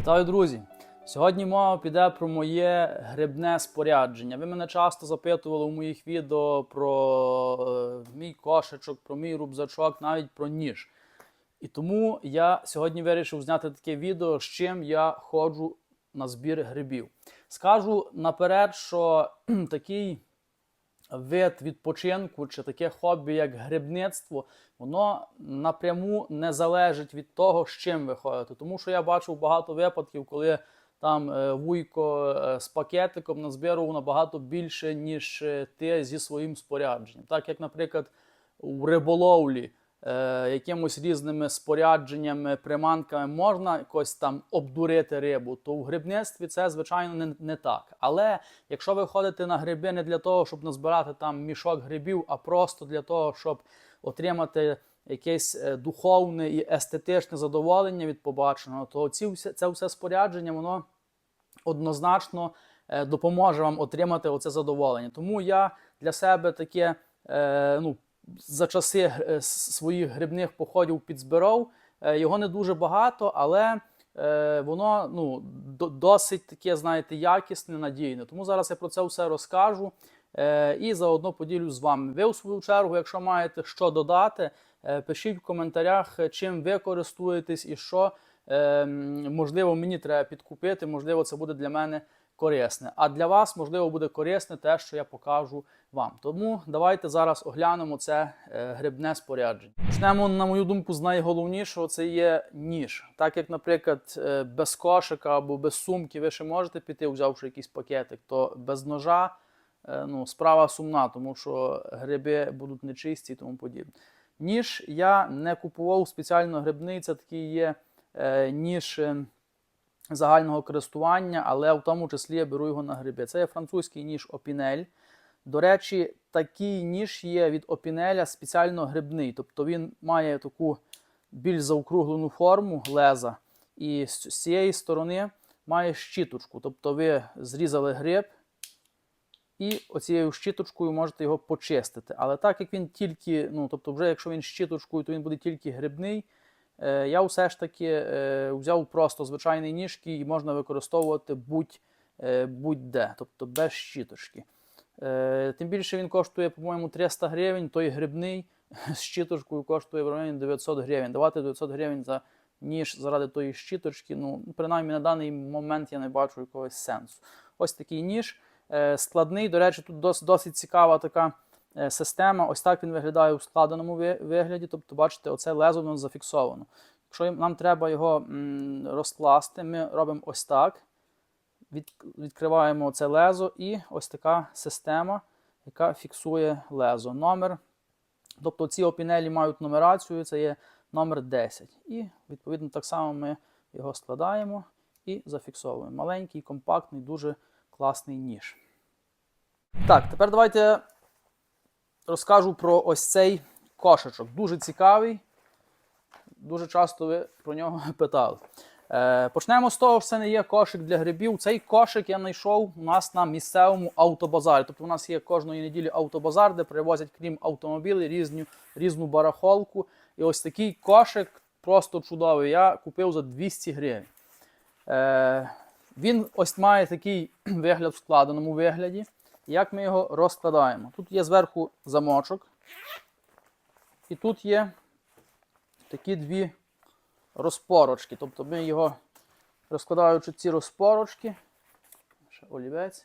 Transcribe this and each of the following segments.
Вітаю, друзі! Сьогодні мова піде про моє грибне спорядження. Ви мене часто запитували у моїх відео про е, мій кошечок, про мій рюкзачок, навіть про ніж. І тому я сьогодні вирішив зняти таке відео, з чим я ходжу на збір грибів. Скажу наперед, що такий вид відпочинку чи таке хобі, як грибництво, воно напряму не залежить від того, з чим ви ходите. Тому що я бачив багато випадків, коли там е, вуйко е, з пакетиком назбирував набагато більше, ніж е, ти зі своїм спорядженням. Так як, наприклад, у риболовлі е, якимось різними спорядженнями, приманками можна якось там обдурити рибу, то в грибництві це, звичайно, не, не так. Але якщо ви ходите на гриби не для того, щоб назбирати там мішок грибів, а просто для того, щоб отримати якесь е, духовне і естетичне задоволення від побаченого, то ці це все спорядження, воно однозначно е, допоможе вам отримати оце задоволення. Тому я для себе таке е, ну, за часи е, своїх грибних походів підзбирав. Е, Його не дуже багато, але е, воно ну, досить таке, знаєте, якісне, надійне. Тому зараз я про це все розкажу і заодно поділюсь з вами. Ви, у свою чергу, якщо маєте що додати, пишіть в коментарях, чим ви користуєтесь і що можливо мені треба підкупити, можливо, це буде для мене корисне. А для вас, можливо, буде корисне те, що я покажу вам. Тому давайте зараз оглянемо це е, грибне спорядження. Почнемо, на мою думку, з найголовнішого це є ніж. Так як, наприклад, е, без кошика або без сумки ви ще можете піти, взявши якийсь пакетик, то без ножа е, ну, справа сумна, тому що гриби будуть нечисті і тому подібне. Ніж я не купував спеціально грибний, це такий є ніж загального користування, але в тому числі я беру його на гриби. Це є французький ніж Опінель. До речі, такий ніж є від Опінеля спеціально грибний. Тобто він має таку більш заокруглену форму леза, і з цієї сторони має щіточку. Тобто ви зрізали гриб, і оцією щіточкою можете його почистити. Але так як він тільки, ну тобто, вже якщо він щіточкою, то він буде тільки грибний. Е, я все ж таки е, взяв просто звичайний ніж, який можна використовувати будь, е, будь-де, тобто без щіточки. Е, тим більше він коштує, по-моєму, 300 гривень, той грибний з щіточкою коштує в районі 900 гривень. Давати 900 гривень за ніж заради тої щіточки, ну, принаймні на даний момент я не бачу якогось сенсу. Ось такий ніж е, складний. До речі, тут дос, досить цікава така е, система. Ось так він виглядає у складеному вигляді. Тобто, бачите, оце лезо воно зафіксовано. Якщо нам треба його розкласти, ми робимо ось так. Від, відкриваємо це лезо і ось така система, яка фіксує лезо. Номер. Тобто ці опінелі мають нумерацію, це є номер 10. І відповідно так само ми його складаємо і зафіксовуємо. Маленький, компактний, дуже класний ніж. Так, тепер давайте розкажу про ось цей кошечок. Дуже цікавий. Дуже часто ви про нього питали. Е, почнемо з того, що це не є кошик для грибів. Цей кошик я знайшов у нас на місцевому автобазарі. Тобто у нас є кожної неділі автобазар, де привозять, крім автомобілів, різну, різну барахолку. І ось такий кошик просто чудовий. Я купив за 200 гривень. Е, він ось має такий вигляд в складеному вигляді. Як ми його розкладаємо? Тут є зверху замочок. І тут є такі дві розпорочки. Тобто ми його, розкладаючи ці розпорочки, ще олівець,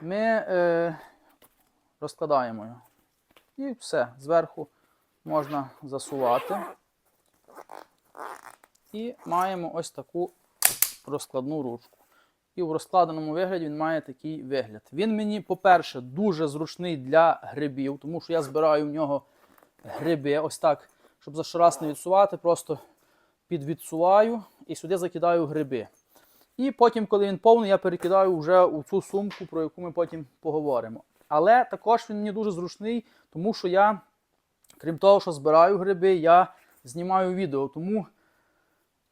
ми е, розкладаємо його. І все, зверху можна засувати. І маємо ось таку розкладну ручку. І в розкладеному вигляді він має такий вигляд. Він мені, по-перше, дуже зручний для грибів, тому що я збираю в нього гриби. Ось так, щоб за раз не відсувати, просто підвідсуваю і сюди закидаю гриби. І потім, коли він повний, я перекидаю вже у цю сумку, про яку ми потім поговоримо. Але також він мені дуже зручний, тому що я, крім того, що збираю гриби, я знімаю відео. Тому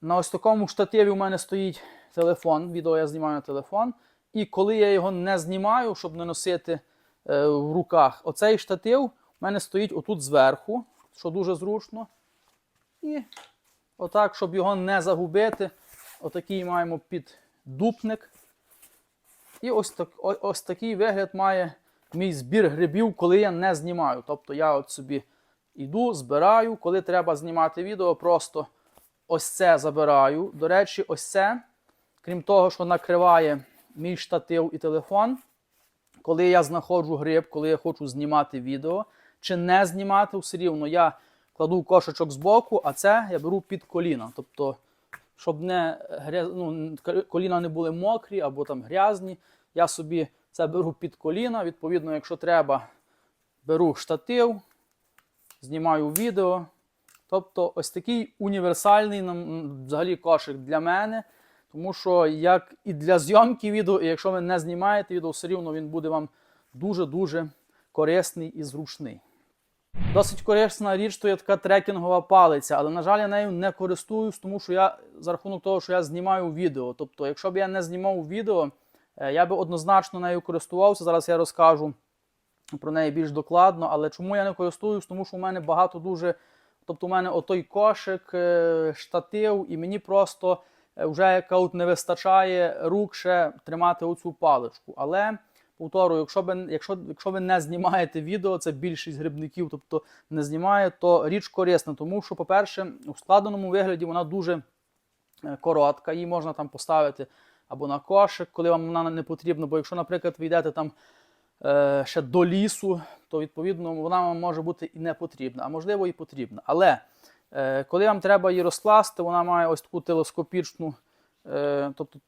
на ось такому штативі у мене стоїть телефон. Відео я знімаю на телефон. І коли я його не знімаю, щоб не носити е, в руках, оцей штатив у мене стоїть отут зверху, що дуже зручно. І отак, щоб його не загубити, отакий маємо піддупник. І ось, так, ось такий вигляд має мій збір грибів, коли я не знімаю. Тобто я от собі йду, збираю, коли треба знімати відео, просто ось це забираю. До речі, ось це, крім того, що накриває мій штатив і телефон, коли я знаходжу гриб, коли я хочу знімати відео, чи не знімати, все рівно я кладу кошечок збоку, а це я беру під коліна. Тобто, щоб не гря... ну, коліна не були мокрі або там грязні, я собі це беру під коліна. Відповідно, якщо треба, беру штатив, знімаю відео. Тобто, ось такий універсальний взагалі кошик для мене. Тому що як і для зйомки відео, і якщо ви не знімаєте відео, все рівно він буде вам дуже-дуже корисний і зручний. Досить корисна річ, то є така трекінгова палиця, але, на жаль, я нею не користуюсь, тому що я за рахунок того, що я знімаю відео. Тобто, якщо б я не знімав відео, е, я би однозначно нею користувався. Зараз я розкажу про неї більш докладно. Але чому я не користуюсь? Тому що у мене багато дуже. Тобто, у мене отой кошик, е, штатив, і мені просто е, вже не вистачає рук ще тримати оцю паличку. Але повторюю, якщо ви, якщо, якщо ви не знімаєте відео, це більшість грибників, тобто не знімає, то річ корисна, тому що, по-перше, у складеному вигляді вона дуже е, коротка, її можна там поставити або на кошик, коли вам вона не потрібна. Бо якщо, наприклад, ви йдете там е, ще до лісу, то відповідно вона вам може бути і не потрібна, а можливо і потрібна. Але е, коли вам треба її розкласти, вона має ось таку телескопічну, е, тобто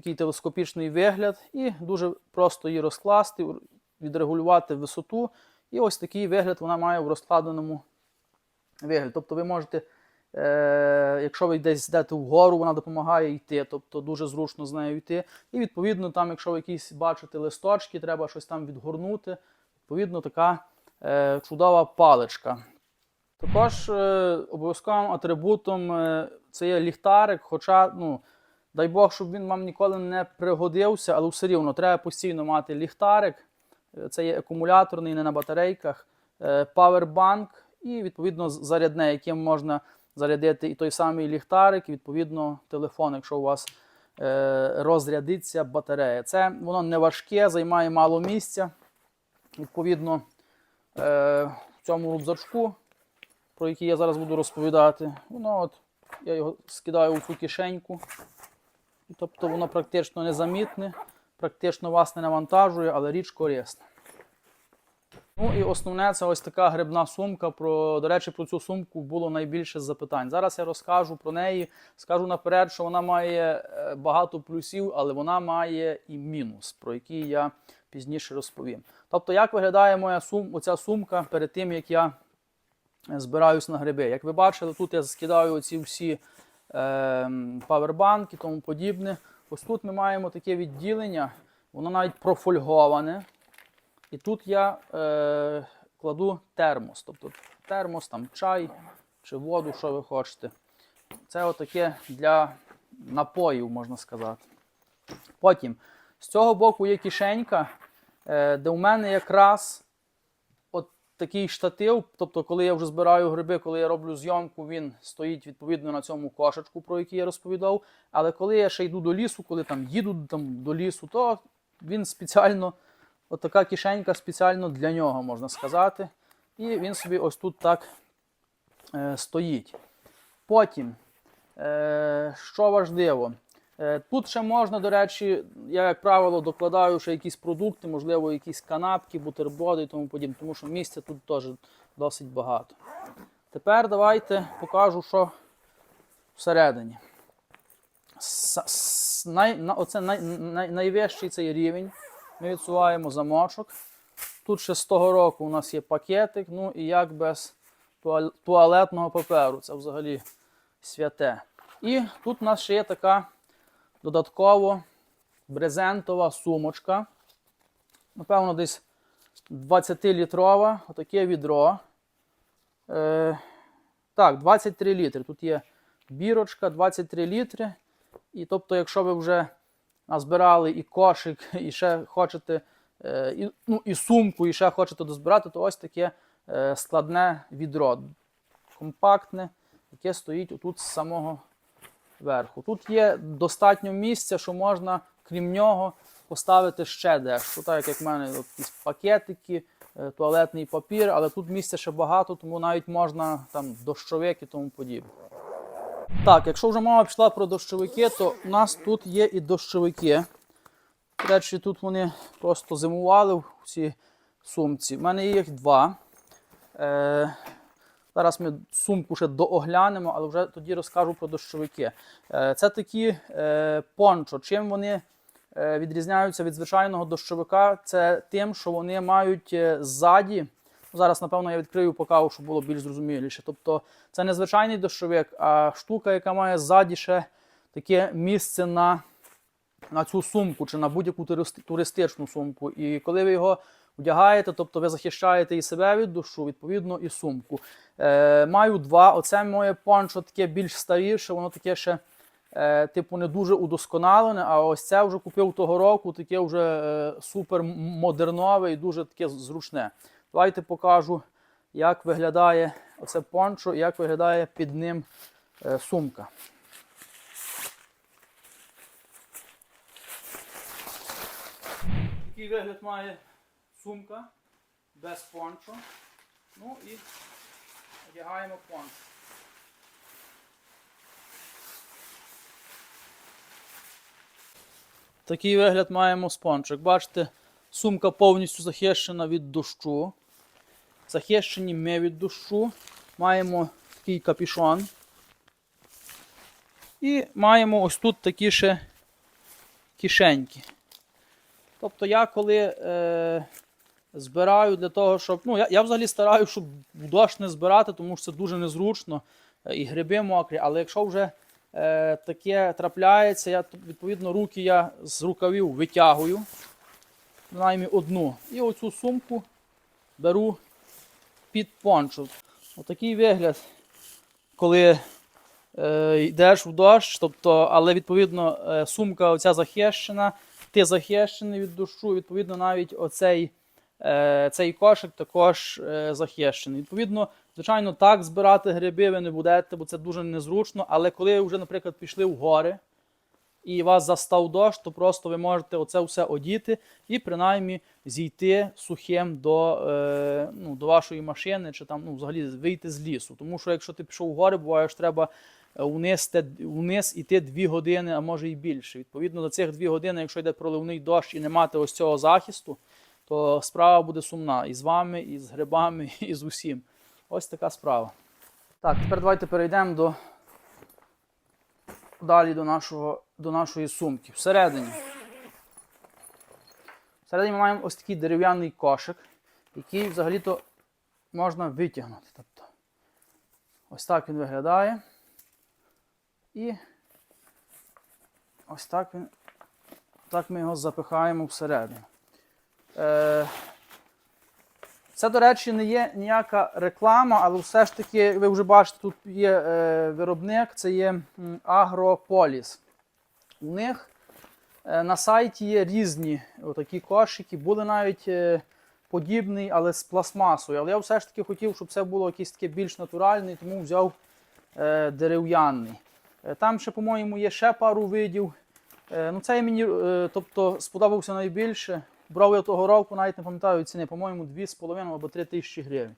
такий телескопічний вигляд, і дуже просто її розкласти, відрегулювати висоту. І ось такий вигляд вона має в розкладеному вигляді. Тобто ви можете, е, якщо ви десь йдете вгору, вона допомагає йти, тобто дуже зручно з нею йти. І відповідно, там, якщо ви якісь бачите листочки, треба щось там відгорнути, відповідно, така е, чудова паличка. Також е, обов'язковим атрибутом е, це є ліхтарик, хоча, ну, дай Бог, щоб він вам ніколи не пригодився, але все рівно треба постійно мати ліхтарик. Е, Це є акумуляторний, не на батарейках, е, павербанк і, відповідно, зарядне, яким можна зарядити і той самий ліхтарик, і, відповідно, телефон, якщо у вас е, розрядиться батарея. Це воно не важке, займає мало місця. Відповідно, в цьому рюкзачку, про який я зараз буду розповідати, воно от, я його скидаю у цю кишеньку. Тобто воно практично незамітне, практично вас не навантажує, але річ корисна. Ну і основне це ось така грибна сумка. Про, до речі, про цю сумку було найбільше запитань. Зараз я розкажу про неї. Скажу наперед, що вона має е, багато плюсів, але вона має і мінус, про який я пізніше розповім. Тобто, як виглядає моя сум, оця сумка перед тим, як я е, збираюсь на гриби. Як ви бачили, тут я скидаю оці всі е, павербанки і тому подібне. Ось тут ми маємо таке відділення, воно навіть профольговане. І тут я е, кладу термос. Тобто термос, там чай чи воду, що ви хочете. Це отаке для напоїв, можна сказати. Потім з цього боку є кишенька, е, де у мене якраз такий штатив. Тобто, коли я вже збираю гриби, коли я роблю зйомку, він стоїть відповідно на цьому кошечку, про який я розповідав. Але коли я ще йду до лісу, коли там їду там, до лісу, то він спеціально, от така кишенька спеціально для нього, можна сказати. І він собі ось тут так е, стоїть. Потім, е, що важливо, тут ще можна, до речі, я, як правило, докладаю ще якісь продукти, можливо, якісь канапки, бутерброди і тому подібне, тому що місця тут теж досить багато. Тепер давайте покажу, що всередині. Оце най, най, найвищий цей рівень. Ми відсуваємо замочок. Тут ще з того року у нас є пакетик, ну і як без туалетного паперу. Це взагалі святе. І тут у нас ще є така додатково брезентова сумочка. Напевно, десь 20-літрова, отаке відро. Е, так, 23 літри. Тут є бірочка, 23 літри. І тобто, якщо ви вже назбирали і кошик, і ще хочете, е, і, ну, і сумку, і ще хочете дозбирати, то ось таке е, складне відро. Компактне, яке стоїть отут з самого верху. Тут є достатньо місця, що можна, крім нього, поставити ще дещо. Так як в мене якісь пакетики, е, туалетний папір, але тут місця ще багато, тому навіть можна там дощовик і тому подібне. Так, якщо вже мова пішла про дощовики, то у нас тут є і дощовики. До речі, тут вони просто зимували в цій сумці. У мене їх два. Е, зараз ми сумку ще дооглянемо, але вже тоді розкажу про дощовики. Е, це такі е, пончо. Чим вони е, відрізняються від звичайного дощовика? Це тим, що вони мають ззаді. Зараз, напевно, я відкрию покажу, щоб було більш зрозуміліше. Тобто, це не звичайний дощовик, а штука, яка має ззаді ще таке місце на на цю сумку чи на будь-яку туристичну сумку. І коли ви його вдягаєте, тобто ви захищаєте і себе від душу, відповідно, і сумку. Е, маю два. Оце моє пончо таке більш старіше, воно таке ще. Е, типу, не дуже удосконалене, а ось це вже купив того року, таке вже е, супер модернове і дуже таке зручне. Давайте покажу, як виглядає оце пончо як виглядає під ним е, сумка. Такий вигляд має сумка без пончо. Ну і одягаємо пончо. Такий вигляд маємо спончик. Бачите, сумка повністю захищена від дощу. Захищені ми від дощу. Маємо такий капішон. І маємо ось тут такі ще кишеньки. Тобто я коли е, збираю для того, щоб. Ну, я, я взагалі стараюся, щоб дощ не збирати, тому що це дуже незручно. е, І гриби мокрі. Але якщо вже е, таке трапляється, я відповідно руки я з рукавів витягую. Принаймні одну. І оцю сумку беру під пончо. Отакий вигляд, коли е, йдеш в дощ, тобто, але відповідно е, сумка оця захищена, ти захищений від дощу, відповідно, навіть оцей цей кошик також е, захищений. Відповідно, звичайно, так збирати гриби ви не будете, бо це дуже незручно. Але коли вже, наприклад, пішли в гори і вас застав дощ, то просто ви можете оце все одіти і принаймні зійти сухим до, е, ну, до вашої машини чи там ну, взагалі вийти з лісу. Тому що якщо ти пішов в гори, буває, що треба е, вниз, вниз іти 2 години, а може і більше. Відповідно, за цих 2 години, якщо йде проливний дощ і не мати ось цього захисту, то справа буде сумна і з вами, і з грибами, і з усім. Ось така справа. Так, тепер давайте перейдемо до далі до, нашого, до нашої сумки. Всередині. Всередині ми маємо ось такий дерев'яний кошик, який взагалі-то можна витягнути. Тобто, ось так він виглядає. І ось так він. Так ми його запихаємо всередину. Е, це, до речі, не є ніяка реклама, але все ж таки, ви вже бачите, тут є е, виробник, це є Агрополіс. У них е, на сайті є різні такі кошики, були навіть подібний, але з пластмасою. Але я все ж таки хотів, щоб це було якесь таке більш натуральне, тому взяв дерев'яний. Там ще, по-моєму, є ще пару видів. Ну, цей мені тобто, сподобався найбільше. Брав я того року, навіть не пам'ятаю ціни, по-моєму, 2,5 або 3 тисячі гривень.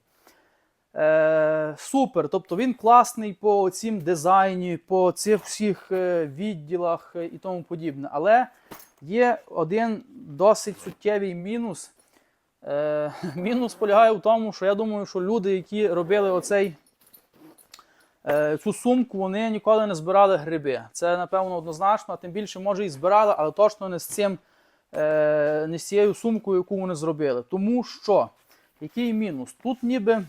Е, супер. Тобто він класний по цим дизайні, по цих всіх е, відділах е, і тому подібне. Але є один досить суттєвий мінус. Е, мінус полягає в тому, що я думаю, що люди, які робили оцей Е, Цю сумку вони ніколи не збирали гриби. Це, напевно, однозначно, а тим більше, може, і збирали, але точно не з цим, не з цією сумкою, яку вони зробили. Тому що, який мінус? Тут ніби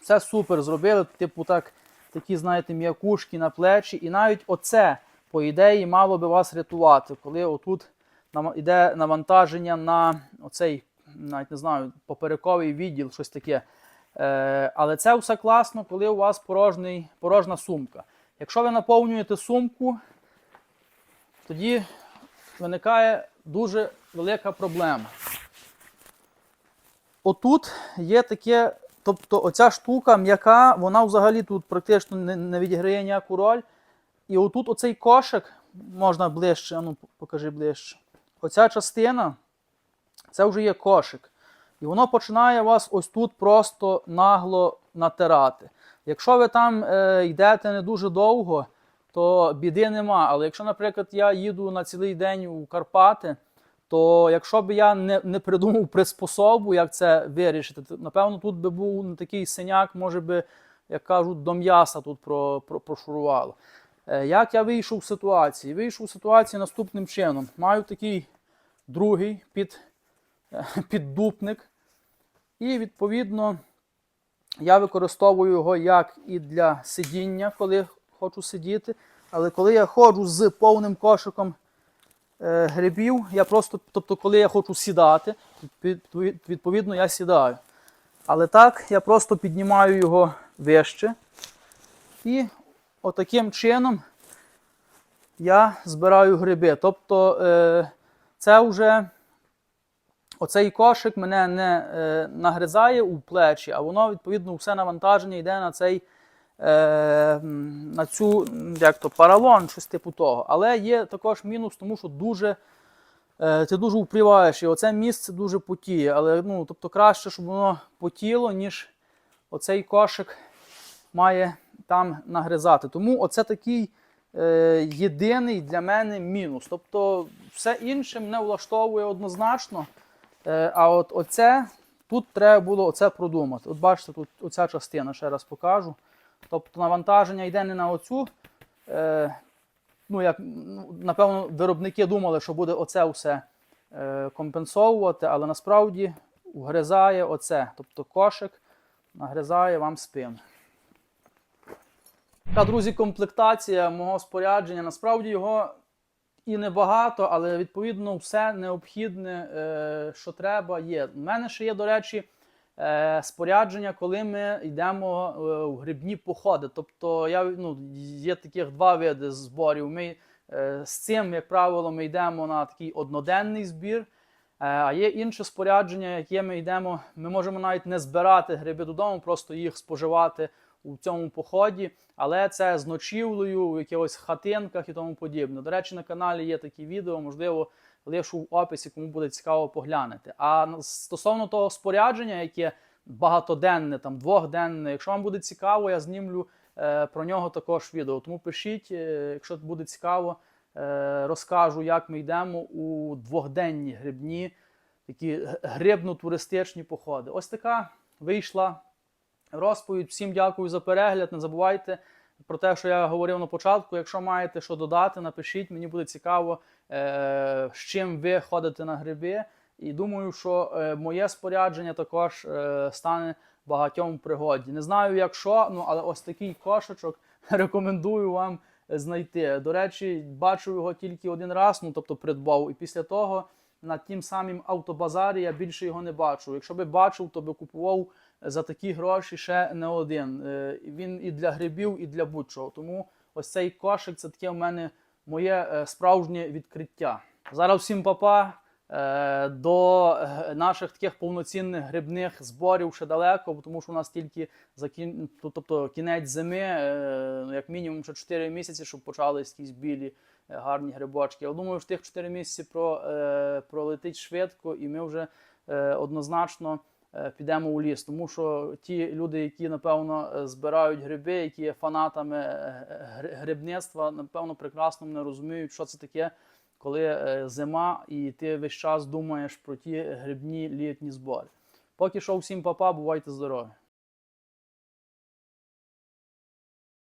все супер зробили, типу так, такі, знаєте, м'якушки на плечі. І навіть оце, по ідеї, мало би вас рятувати, коли отут йде навантаження на оцей, навіть не знаю, поперековий відділ, щось таке. Е, але це все класно, коли у вас порожній, порожна сумка. Якщо ви наповнюєте сумку, тоді виникає дуже велика проблема. Отут є таке, тобто оця штука м'яка, вона взагалі тут практично не, відіграє ніяку роль. І отут оцей кошик, можна ближче, ну покажи ближче. Оця частина, це вже є кошик. І воно починає вас ось тут просто нагло натирати. Якщо ви там е, йдете не дуже довго, то біди нема. Але якщо, наприклад, я їду на цілий день у Карпати, то якщо б я не, не придумав приспособу, як це вирішити, то напевно тут би був такий синяк, може би, як кажуть, до м'яса тут про, про, прошурувало. Е, Як я вийшов з ситуації? Вийшов з ситуації наступним чином. Маю такий другий під, е, піддупник, і відповідно я використовую його як і для сидіння, коли хочу сидіти. Але коли я ходжу з повним кошиком е, грибів, я просто, тобто, коли я хочу сідати, відповідно я сідаю. Але так я просто піднімаю його вище. І отаким чином я збираю гриби. Тобто е, це вже оцей кошик мене не е, нагризає у плечі, а воно відповідно все навантаження йде на цей е, на цю як то, паралон, щось типу того. Але є також мінус, тому що дуже. е, Ти дуже впливаєш, і оце місце дуже потіє. Але ну, тобто краще, щоб воно потіло, ніж оцей кошик має там нагризати. Тому оце такий е, єдиний для мене мінус. Тобто все інше мене влаштовує однозначно. Е, а от оце тут треба було оце продумати. От бачите, тут оця частина, ще раз покажу. Тобто навантаження йде не на оцю. Е, ну, як, ну, напевно, виробники думали, що буде оце все е, компенсовувати, але насправді вгризає оце. Тобто кошик нагризає вам спину. Така, друзі, комплектація мого спорядження. Насправді його і небагато, але відповідно все необхідне, е, що треба, є. У мене ще є, до речі, спорядження, коли ми йдемо е, в грибні походи. Тобто я, ну, є таких два види зборів. Ми е, з цим, як правило, ми йдемо на такий одноденний збір. Е, А є інше спорядження, яке ми йдемо. Ми можемо навіть не збирати гриби додому, просто їх споживати у цьому поході, але це з ночівлею в якихось хатинках і тому подібне. До речі, на каналі є такі відео, можливо, лишу в описі, кому буде цікаво поглянути. А стосовно того спорядження, яке багатоденне, там двохденне, якщо вам буде цікаво, я знімлю е, про нього також відео. Тому пишіть, е, якщо буде цікаво, е, розкажу, як ми йдемо у двохденні грибні, такі грибно-туристичні походи. Ось така вийшла розповідь. Всім дякую за перегляд. Не забувайте про те, що я говорив на початку. Якщо маєте що додати, напишіть. Мені буде цікаво, е, з чим ви ходите на гриби. І думаю, що е, моє спорядження також е, стане багатьом пригоді. Не знаю, як що, ну але ось такий кошечок рекомендую вам знайти. До речі, бачив його тільки один раз, ну тобто придбав, і після того на тім самім автобазарі я більше його не бачу. Якщо би бачив, то би купував за такі гроші ще не один. Е, Він і для грибів, і для будь-чого. Тому ось цей кошик це таке в мене моє е, справжнє відкриття. Зараз всім папа. Е, До наших таких повноцінних грибних зборів ще далеко, тому що у нас тільки закін... тобто кінець зими, ну, як мінімум ще 4 місяці, щоб почались якісь білі гарні грибочки. Я думаю, що тих 4 місяці про, пролетить швидко, і ми вже однозначно підемо у ліс. Тому що ті люди, які напевно е, збирають гриби, які є фанатами е, грибництва, напевно, прекрасно не розуміють, що це таке, коли е, зима, і ти весь час думаєш про ті грибні літні збори. Поки що всім папа, бувайте здорові!